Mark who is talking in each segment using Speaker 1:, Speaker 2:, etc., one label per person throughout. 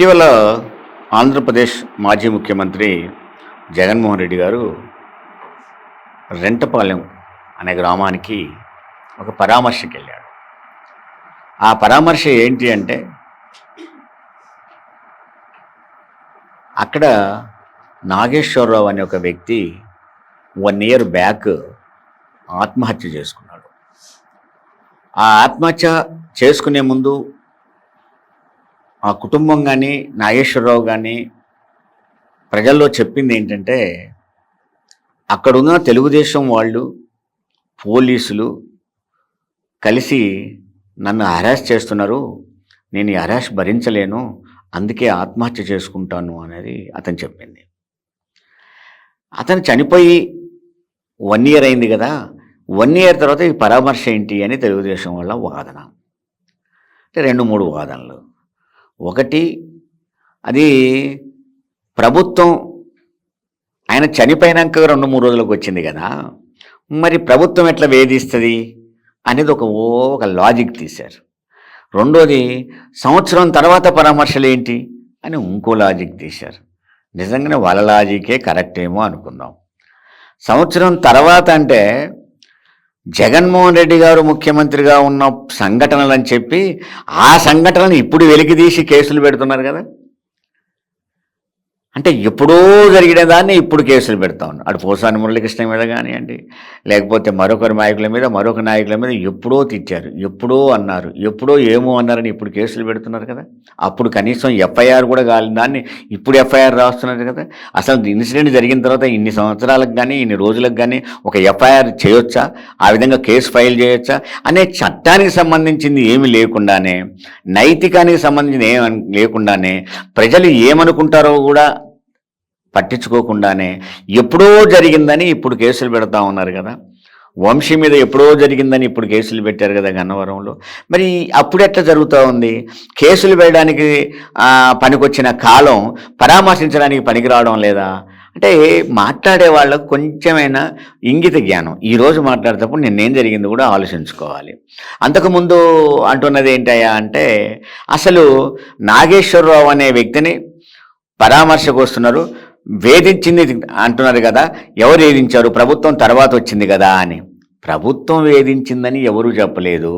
Speaker 1: ఇటీవల ఆంధ్రప్రదేశ్ మాజీ ముఖ్యమంత్రి జగన్మోహన్ రెడ్డి గారు రెంటపాలెం అనే గ్రామానికి ఒక పరామర్శకి వెళ్ళాడు ఆ పరామర్శ ఏంటి అంటే అక్కడ నాగేశ్వరరావు అనే ఒక వ్యక్తి వన్ ఇయర్ బ్యాక్ ఆత్మహత్య చేసుకున్నాడు. ఆ ఆత్మహత్య చేసుకునే ముందు ఆ కుటుంబం కానీ నాగేశ్వరరావు కానీ ప్రజల్లో చెప్పింది ఏంటంటే అక్కడున్న తెలుగుదేశం వాళ్ళు పోలీసులు కలిసి నన్ను హరాస్ చేస్తున్నారు. నేను ఈ హరాస్ భరించలేను. అందుకే ఆత్మహత్య చేసుకుంటాను అనేది అతను చెప్పింది. అతను చనిపోయి వన్ ఇయర్ అయింది కదా. వన్ ఇయర్ తర్వాత ఈ పరామర్శ ఏంటి అని తెలుగుదేశం వాళ్ళ వాదన. అంటే రెండు మూడు వాదనలు. ఒకటి అది ప్రభుత్వం ఆయన చనిపోయినాక రెండు మూడు రోజులకు వచ్చింది కదా మరి ప్రభుత్వం ఎట్లా వేధిస్తుంది అనేది ఒక ఓ ఒక లాజిక్ తీశారు. రెండోది సంవత్సరం తర్వాత పరామర్శలు ఏంటి అని ఇంకో లాజిక్ తీశారు. నిజంగానే వాళ్ళ లాజికే కరెక్ట్ ఏమో అనుకుందాం. సంవత్సరం తర్వాత అంటే జగన్మోహన్ రెడ్డి గారు ముఖ్యమంత్రిగా ఉన్న సంఘటనలు అని చెప్పి ఆ సంఘటనలు ఇప్పుడు వెలికితీసి కేసులు పెడుతున్నారు కదా. అంటే ఎప్పుడో జరిగిన దాన్ని ఇప్పుడు కేసులు పెడతా ఉన్నారు అటు పోసాని మురళీకృష్ణ మీద కానివ్వండి లేకపోతే మరొకరి నాయకుల మీద మరొక నాయకుల మీద ఎప్పుడో తిట్టారు ఎప్పుడో అన్నారు ఎప్పుడో ఏమో అన్నారని ఇప్పుడు కేసులు పెడుతున్నారు కదా. అప్పుడు కనీసం ఎఫ్ఐఆర్ కూడా కాని దాన్ని ఇప్పుడు ఎఫ్ఐఆర్ రాస్తున్నారు కదా. అసలు ఇన్సిడెంట్ జరిగిన తర్వాత ఇన్ని సంవత్సరాలకు కానీ ఇన్ని రోజులకు కానీ ఒక ఎఫ్ఐఆర్ చేయొచ్చా? ఆ విధంగా కేసు ఫైల్ చేయొచ్చా? అనే చట్టానికి సంబంధించింది ఏమి లేకుండానే నైతికానికి సంబంధించింది ఏమి లేకుండానే ప్రజలు ఏమనుకుంటారో కూడా పట్టించుకోకుండానే ఎప్పుడో జరిగిందని ఇప్పుడు కేసులు పెడతా ఉన్నారు కదా. వంశీ మీద ఎప్పుడో జరిగిందని ఇప్పుడు కేసులు పెట్టారు కదా గన్నవరంలో. మరి అప్పుడు ఎట్లా జరుగుతూ ఉంది? కేసులు వేయడానికి పనికొచ్చిన కాలం పరామర్శించడానికి పనికి రావడం లేదా? అంటే మాట్లాడే వాళ్ళకు కొంచెమైనా ఇంగిత జ్ఞానం. ఈరోజు మాట్లాడేటప్పుడు నిన్నేం జరిగింది కూడా ఆలోచించుకోవాలి. అంతకుముందు అంటున్నది ఏంటయ్యా అంటే అసలు నాగేశ్వరరావు అనే వ్యక్తిని పరామర్శకు వస్తున్నారు. వేధించింది అంటున్నారు కదా ఎవరు వేధించారు? ప్రభుత్వం తర్వాత వచ్చింది కదా అని. ప్రభుత్వం వేధించిందని ఎవరు చెప్పలేదు.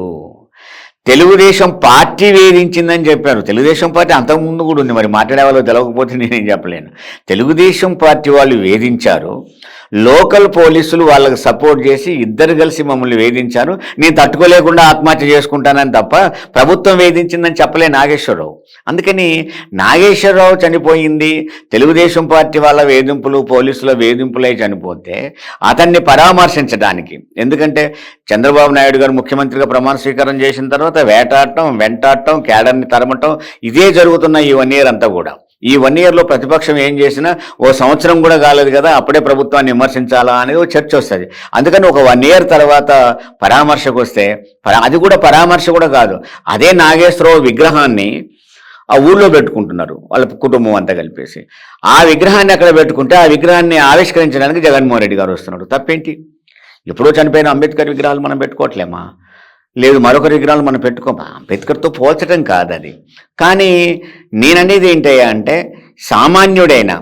Speaker 1: తెలుగుదేశం పార్టీ వేధించిందని చెప్పారు. తెలుగుదేశం పార్టీ అంతకుముందు కూడా ఉంది. మరి మాట్లాడే వాళ్ళు తెలవకపోతే నేనేం చెప్పలేను. తెలుగుదేశం పార్టీ వాళ్ళు వేధించారు. లోకల్ పోలీసులు వాళ్ళకి సపోర్ట్ చేసి ఇద్దరు కలిసి మమ్మల్ని వేధించారు. నేను తట్టుకోలేకుండా ఆత్మహత్య చేసుకుంటానని తప్ప ప్రభుత్వం వేధించిందని చెప్పలే నాగేశ్వరరావు. అందుకని నాగేశ్వరరావు చనిపోయింది. తెలుగుదేశం పార్టీ వాళ్ళ వేధింపులు పోలీసుల వేధింపులై చనిపోతే అతన్ని పరామర్శించడానికి. ఎందుకంటే చంద్రబాబు నాయుడు గారు ముఖ్యమంత్రిగా ప్రమాణ స్వీకారం చేసిన తర్వాత వేటాడటం వెంటాడటం కేడర్ని తరమటం ఇదే జరుగుతున్న ఈ వన్ ఇయర్ అంతా కూడా. ఈ వన్ ఇయర్లో ప్రతిపక్షం ఏం చేసినా ఓ సంవత్సరం కూడా కాలేదు కదా అప్పుడే ప్రభుత్వాన్ని విమర్శించాలా అనేది చర్చ వస్తుంది. అందుకని ఒక వన్ ఇయర్ తర్వాత పరామర్శకు వస్తే అది కూడా పరామర్శ కూడా కాదు. అదే నాగేశ్వరరావు విగ్రహాన్ని ఆ ఊళ్ళో పెట్టుకుంటున్నారు వాళ్ళ కుటుంబం అంతా కలిపేసి. ఆ విగ్రహాన్ని అక్కడ పెట్టుకుంటే ఆ విగ్రహాన్ని ఆవిష్కరించడానికి జగన్మోహన్ రెడ్డి గారు వస్తున్నాడు తప్పేంటి? ఎప్పుడో చనిపోయిన అంబేద్కర్ విగ్రహాలు మనం పెట్టుకోవట్లేమా? లేదు మరొక విగ్రహాలు మనం పెట్టుకోమా అంబేద్కర్తో పోల్చడం కాదు అది కానీ నేననేది ఏంటయ్యా అంటే సామాన్యుడైన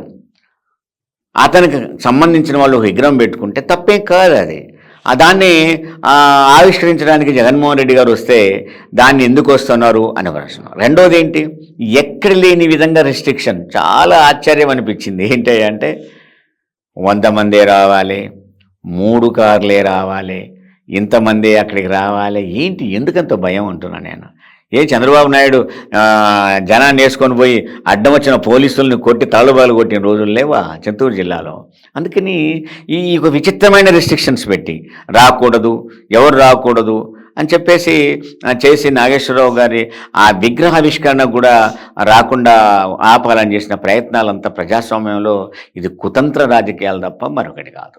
Speaker 1: అతనికి సంబంధించిన వాళ్ళు విగ్రహం పెట్టుకుంటే తప్పేం కాదు అది దాన్ని ఆవిష్కరించడానికి జగన్మోహన్ రెడ్డి గారు వస్తే దాన్ని ఎందుకు వస్తున్నారు అని ప్రశ్న. రెండోది ఏంటి? ఎక్కడ లేని విధంగా రెస్ట్రిక్షన్ చాలా ఆశ్చర్యం అనిపించింది. ఏంటంటే అంటే వంద మందే రావాలి మూడు కార్లే రావాలి ఇంతమంది అక్కడికి రావాలి? ఏంటి? ఎందుకంత భయం అంటున్నా నేను. ఏ చంద్రబాబు నాయుడు జనాన్ని వేసుకొని పోయి అడ్డం వచ్చిన పోలీసుల్ని కొట్టి తాళుబాలు కొట్టిన రోజులు లేవా చిత్తూరు జిల్లాలో? అందుకని ఈ ఒక విచిత్రమైన రెస్ట్రిక్షన్స్ పెట్టి రాకూడదు ఎవరు రాకూడదు అని చెప్పేసి చేసి నాగేశ్వరరావు గారి ఆ విగ్రహావిష్కరణ కూడా రాకుండా ఆపాలని చేసిన ప్రయత్నాలంతా ప్రజాస్వామ్యంలో ఇది కుతంత్ర రాజకీయాలు తప్ప మరొకటి కాదు.